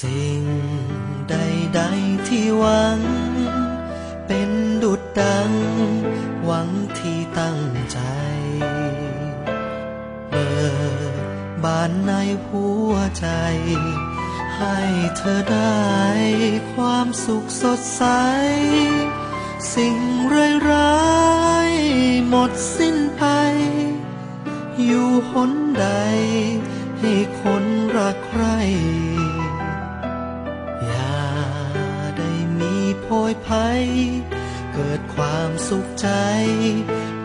สิ่งใดๆที่หวัง เป็นดุดดัง หวังที่ตั้งใจเปิดบานในหัวใจ ให้เธอได้ความสุขสดใส สิ่งร้ายๆหมดสิ้นไป อยู่หนใด ให้คนรักใคร โพยภัย เกิดความสุขใจ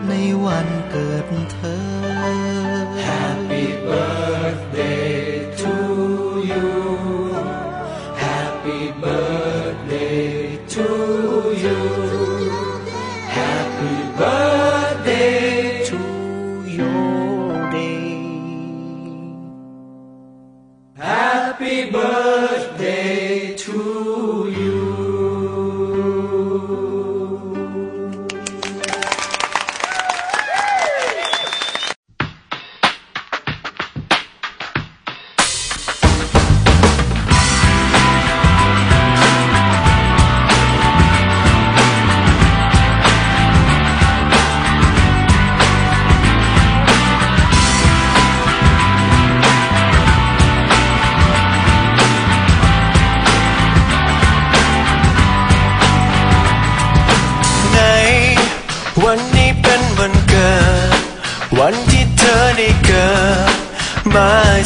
ในวันเกิดเธอ Happy birthday to you Happy birthday to you Happy birthday to your day Happy birthday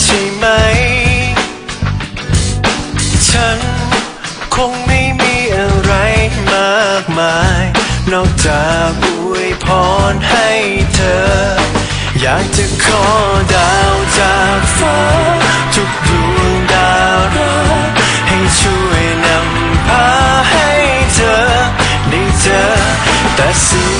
ใช่ไหม ฉันคงไม่มีอะไรมากมาย นอกจากอวยพรให้เธอ อยากจะขอดาวจากฟ้า ทุกดวงดาวรักให้ช่วยนำพาให้เธอ ได้เจอแต่สิ่ง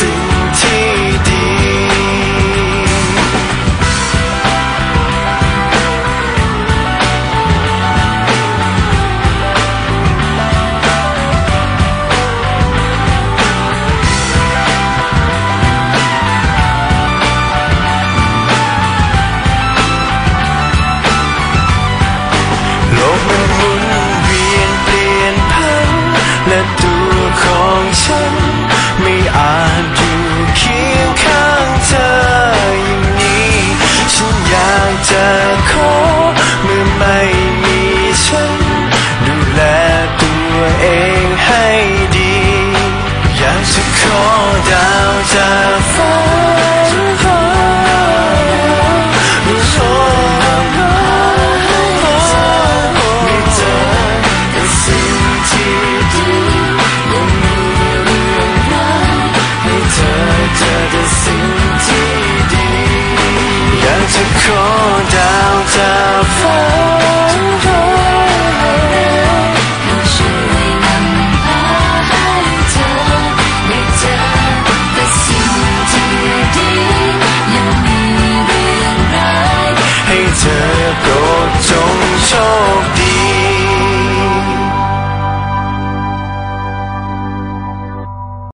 อ